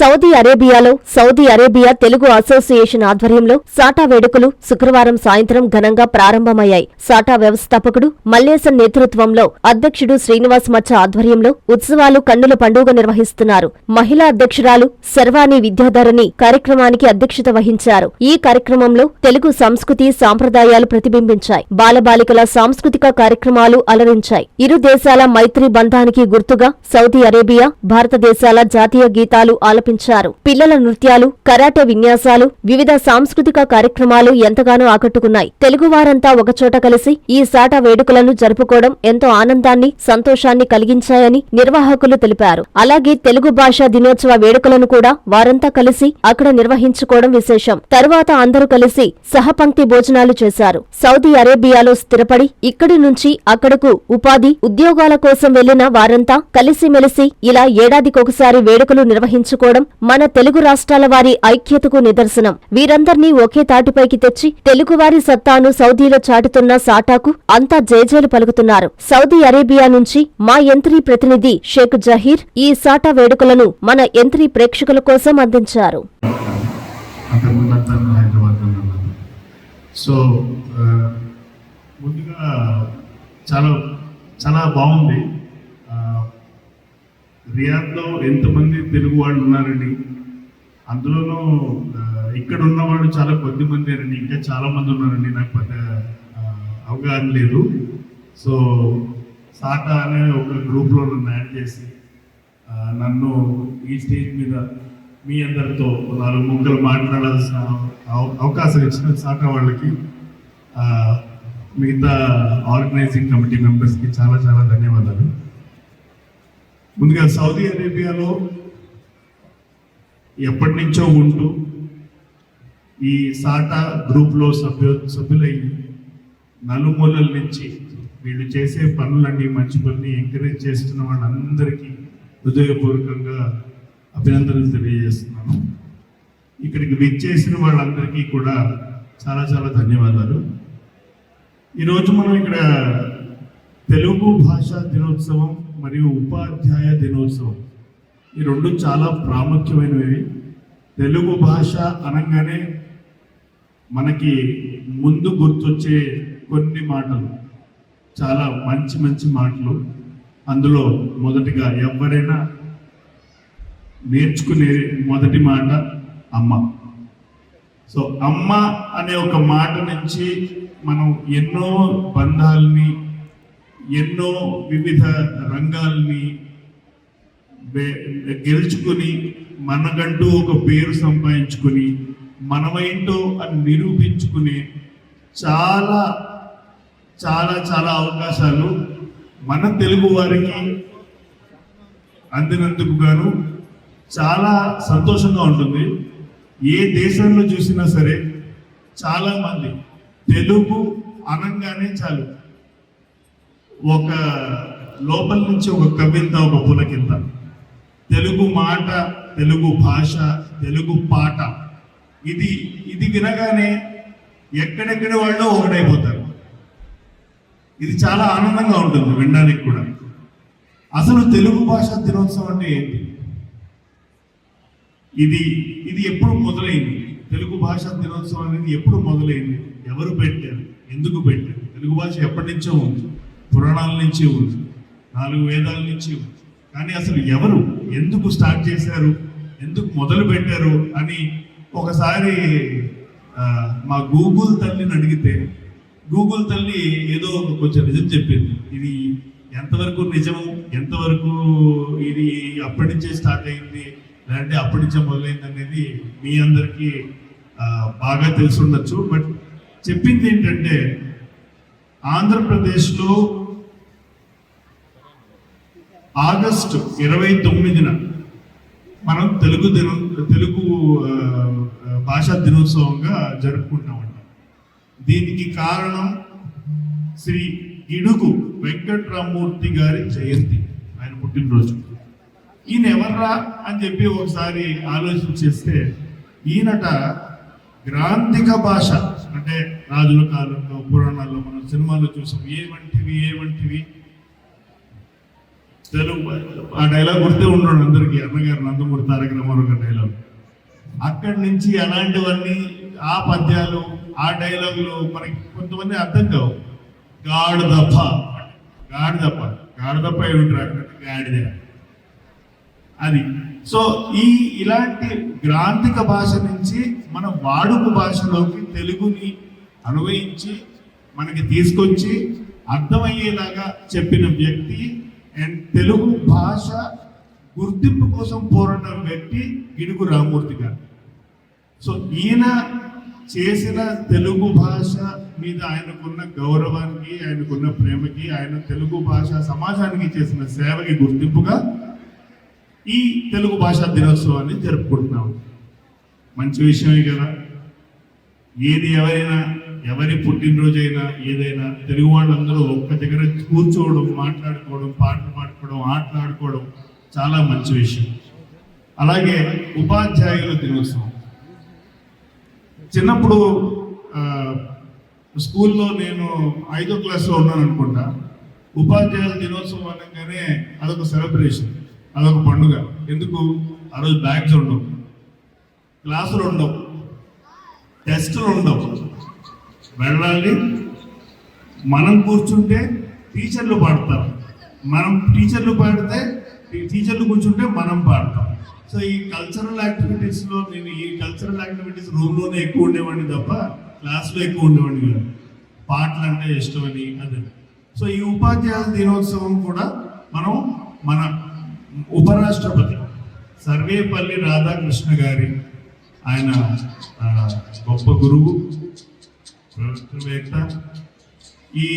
Saudi అరేబియాలో Saudi Arabia Telugu association ఆధ్వర్యంలో SATA వేడుకలు శుక్రవారం సాయంత్రం ఘనంగా ప్రారంభమయ్యాయి. సాటా వ్యవస్థాపకుడు మల్లేశన్ నేతృత్వంలో అధ్యక్షుడు శ్రీనివాస్ మచ్చ ఆధ్వర్యంలో ఉత్సవాలు కన్నుల పండుగ నిర్వహిస్తున్నారు. మహిళా అధ్యక్షురాలు శర్వాణి విద్యాధరణి కార్యక్రమానికి అధ్యక్షత వహించారు. ఈ కార్యక్రమంలో తెలుగు సంస్కృతి సాంప్రదాయాలు ప్రతిబింబించాయి. బాలబాలికల సాంస్కృతిక కార్యక్రమాలు అలరించాయి. ఇరు దేశాల మైత్రి బంధానికి గుర్తుగా సౌదీ అరేబియా భారతదేశాల జాతీయ గీతాలు ఆలపించారు పిల్లల నృత్యాలు కరాటే విన్యాసాలు వివిధ సాంస్కృతిక కార్యక్రమాలు ఎంతగానో ఆకట్టుకున్నాయి. తెలుగువారంతా ఒకచోట కలిసి ఈ సాట వేడుకలను జరుపుకోవడం ఎంతో ఆనందాన్ని సంతోషాన్ని కలిగించాయని నిర్వాహకులు తెలిపారు. అలాగే తెలుగు భాషా దినోత్సవ వేడుకలను కూడా వారంతా కలిసి అక్కడ నిర్వహించుకోవడం విశేషం. తరువాత అందరూ కలిసి సహపంక్తి భోజనాలు చేశారు. సౌదీ అరేబియాలో స్థిరపడి ఇక్కడి నుంచి అక్కడకు ఉపాధి ఉద్యోగాల కోసం వెళ్ళిన వారంతా కలిసిమెలిసి ఇలా ఏడాదికొకసారి వేడుకలు నిర్వహించుకోవడం మన తెలుగు రాష్ట్రాల వారి ఐక్యతకు నిదర్శనం. వీరందర్నీ ఒకే తాటిపైకి తెచ్చి తెలుగువారి సత్తాను సౌదీలో చాటుతున్న సాటాకు అంతా జేజేలు పలుకుతున్నారు. సౌదీ అరేబియా నుంచి మా యంత్రి ప్రతినిధి షేక్ జహీర్ ఈ సాటా వేడుకలను మన యంత్రి ప్రేక్షకుల కోసం అందించారు. సో ముందుగా చాలా చాలా బాగుంది. రియాద్లో ఎంతమంది తెలుగు వాళ్ళు ఉన్నారండి? అందులోనూ ఇక్కడ ఉన్న వాళ్ళు చాలా కొద్ది మంది అండి. ఇంకా చాలా మంది ఉన్నారండి. నాకు పెద్ద అవగాహన లేదు. సో సాటా అనే ఒక గ్రూప్లో నన్ను యాడ్ చేసి నన్ను ఈ స్టేజ్ మీద మీ అందరితో నాలుగు ముక్కలు మాట్లాడాల్సిన అవకాశం ఇచ్చిన సాటా వాళ్ళకి మిగతా ఆర్గనైజింగ్ కమిటీ మెంబర్స్కి చాలా చాలా ధన్యవాదాలు. ముందుగా సౌదీ అరేబియాలో ఎప్పటి నుంచో ఉంటూ ఈ సాటా గ్రూప్లో సభ్యు సభ్యులై నలుమూలల నుంచి వీళ్ళు చేసే పనులన్నీ మంచి పనులు ఎంకరేజ్ చేస్తున్న వాళ్ళందరికీ హృదయపూర్వకంగా అభినందనలు తెలియజేస్తున్నాను. ఇక్కడికి విచ్చేసిన వాళ్ళందరికీ కూడా చాలా చాలా ధన్యవాదాలు. ఈరోజు మనం ఇక్కడ తెలుగు భాషా దినోత్సవం మరియు ఉపాధ్యాయ దినోత్సవం. ఈ రెండు చాలా ప్రాముఖ్యమైనవి. తెలుగు భాష అనగానే మనకి ముందు గుర్తొచ్చే కొన్ని మాటలు. చాలా మంచి మంచి మాటలు. అందులో మొదటిగా ఎవరైనా నేర్చుకునే మొదటి మాట అమ్మ. సో అమ్మ అనే ఒక మాట నుంచి మనం ఎన్నో బంధాలని ఎన్నో వివిధ రంగాల్ని గెలుచుకొని మనకంటూ ఒక పేరు సంపాదించుకొని మనమేంటో అని నిరూపించుకునే చాలా చాలా చాలా అవకాశాలు మన తెలుగు వారికి అందినందుకు గాను చాలా సంతోషంగా ఉంటుంది. ఏ దేశంలో చూసినా సరే చాలామంది తెలుగు అనంగానే చాలు. ఒక లోపల నుంచి ఒక కవిత ఒక పులకింత తెలుగు మాట తెలుగు భాష తెలుగు పాట. ఇది ఇది వినగానే ఎక్కడెక్కడ వాళ్ళు ఒకటైపోతారు ఇది చాలా ఆనందంగా ఉంటుంది వినడానికి కూడా. అసలు తెలుగు భాష దినోత్సవం అంటే ఏంటి? ఇది ఇది ఎప్పుడు మొదలైంది? తెలుగు భాష దినోత్సవం అనేది ఎప్పుడు మొదలైంది? ఎవరు పెట్టారు? ఎందుకు పెట్టారు? తెలుగు భాష ఎప్పటి నుంచో ఉంది. పురాణాల నుంచి ఉంది. నాలుగు వేదాల నుంచి ఉంది. కానీ అసలు ఎవరు? ఎందుకు స్టార్ట్ చేశారు? ఎందుకు మొదలు పెట్టారు? అని ఒకసారి మా గూగుల్ తల్లిని అడిగితే గూగుల్ తల్లి ఏదో ఒక కొంచెం నిజం చెప్పింది. ఇది ఎంతవరకు నిజము ఎంతవరకు ఇది అప్పటి నుంచే స్టార్ట్ అయింది? లేదంటే అప్పటి నుంచే మొదలైంది అనేది మీ అందరికీ బాగా తెలిసి ఉండొచ్చు. బట్ చెప్పింది ఏంటంటే ఆంధ్రప్రదేశ్లో ఆగస్టు ఇరవై తొమ్మిదిన మనం తెలుగు దినం తెలుగు భాషా దినోత్సవంగా జరుపుకుంటామంట. దీనికి కారణం శ్రీ ఇడుగు వెంకట్రామూర్తి గారి జయంతి. ఆయన పుట్టినరోజు. ఈయన ఎవర్రా అని చెప్పి ఒకసారి ఆలోచన చేస్తే ఈయనట గ్రాంధిక భాష అంటే రాజుల కాలంలో పురాణాల్లో మనం సినిమాల్లో చూసాం ఏమంటివి ఏమంటివి తెలుగు ఆ డైలాగ్ గుర్తే ఉండడు అందరికీ. అన్నగారు నందమూరి తారక రామారావు గారి డైలాగ్. అక్కడి నుంచి అలాంటివన్నీ ఆ పద్యాలు ఆ డైలాగులు మనకి కొంతమంది అర్థం కావు. గాడిదప్ప గాడిదప్ప. గాడిదప్ప ఏమిట్రా? గాడిద. అది. సో ఈ ఇలాంటి గ్రాంధిక భాష నుంచి మన వాడుక భాషలోకి తెలుగుని అనువయించి మనకి తీసుకొచ్చి అర్థమయ్యేలాగా చెప్పిన వ్యక్తి అండ్ తెలుగు భాష గుర్తింపు కోసం పోరాడిన వ్యక్తి గిడుగు రామూర్తి గారు. సో ఈయన చేసిన తెలుగు భాష మీద ఆయనకున్న గౌరవానికి ఆయనకున్న ప్రేమకి ఆయన తెలుగు భాష సమాజానికి చేసిన సేవకి గుర్తింపుగా ఈ తెలుగు భాషా దినోత్సవాన్ని జరుపుకుంటున్నాం. మంచి విషయమే కదా. ఏది ఎవరైనా ఎవరి పుట్టినరోజైనా ఏదైనా తెలుగు వాళ్ళందరూ ఒక్క దగ్గర కూర్చోవడం మాట్లాడుకోవడం పాటలు పాడుకోవడం ఆటలాడుకోవడం చాలా మంచి విషయం. అలాగే ఉపాధ్యాయుల దినోత్సవం. చిన్నప్పుడు స్కూల్లో నేను ఐదో క్లాస్లో ఉన్నాను అనుకుంటా. ఉపాధ్యాయుల దినోత్సవం అనగానే అదొక సెలబ్రేషన్ అదొక పండుగ. ఎందుకు? ఆ రోజు బ్యాగ్స్ ఉండవు. క్లాసులు ఉండవు. టెస్టులు ఉండవు. వెళ్ళాలి. మనం కూర్చుంటే టీచర్లు పాడతారు. మనం టీచర్లు పాడితే టీచర్లు కూర్చుంటే మనం పాడతాం. సో ఈ కల్చరల్ యాక్టివిటీస్లో నేను ఈ కల్చరల్ యాక్టివిటీస్ రూమ్లోనే ఎక్కువ ఉండేవాడిని తప్ప క్లాస్లో ఎక్కువ ఉండేవాడిని కాదు. పాటలు అంటే ఇష్టమని అదే. సో ఈ ఉపాధ్యాయుల దినోత్సవం కూడా మనం మన ఉపరాష్ట్రపతి సర్వేపల్లి రాధాకృష్ణ గారి ఆయన గొప్ప గురువు శాస్త్రవేత్త ఈ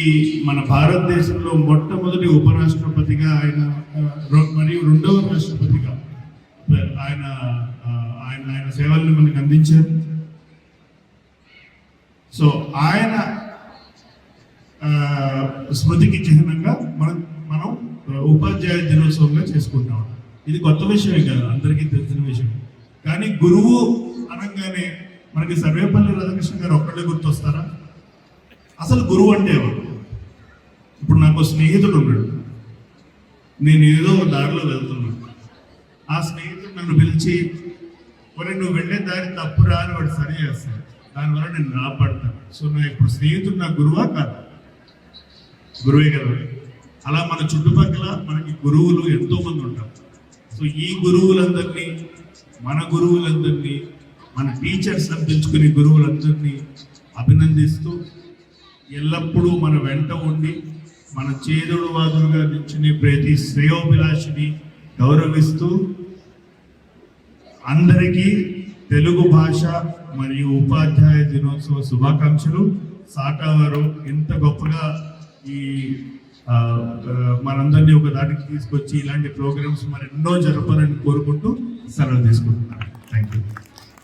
మన భారతదేశంలో మొట్టమొదటి ఉపరాష్ట్రపతిగా ఆయన మరియు రెండవ రాష్ట్రపతిగా ఆయన ఆయన ఆయన సేవల్ని మనకు అందించారు. సో ఆయన స్మృతికి చిహ్నంగా మనం మనం ఉపాధ్యాయ దినోత్సవంగా చేసుకుంటాం ఇది కొత్త విషయమే కాదు అందరికీ తెలిసిన విషయం. కానీ గురువు అనగానే మనకి సర్వేపల్లి రాధాకృష్ణ గారు ఒక్కళ్ళే గుర్తొస్తారా? అసలు గురువు అంటే ఎవరు? ఇప్పుడు నాకు స్నేహితుడు ఉన్నాడు. నేను ఏదో ఒక దారిలో వెళ్తున్నాను ఆ స్నేహితుడు నన్ను పిలిచి మరి నువ్వు వెళ్ళే దారి తప్పురా అని వాడు సరి చేస్తాను దానివల్ల నేను రాబడతాను సో నా ఇప్పుడు స్నేహితుడు నా గురువా కాదు? గురువే కదా అలా మన చుట్టుపక్కల మనకి గురువులు ఎంతోమంది ఉంటారు. సో ఈ గురువులందరినీ మన గురువులందరినీ మన టీచర్స్ అని పిలుచుకునే గురువులందరినీ అభినందిస్తూ ఎల్లప్పుడూ మన వెంట ఉండి మన చేదుడు వాదులుగా నిల్చుని ప్రతి శ్రేయోభిలాషిని గౌరవిస్తూ అందరికీ తెలుగు భాష మరియు ఉపాధ్యాయ దినోత్సవ శుభాకాంక్షలు. సాటావారు ఇంత గొప్పగా ఈ మనందరినీ ఒక దాటికి తీసుకొచ్చి ఇలాంటి ప్రోగ్రామ్స్ మరెన్నో జరపాలని కోరుకుంటూ సెలవు తీసుకుంటున్నాను.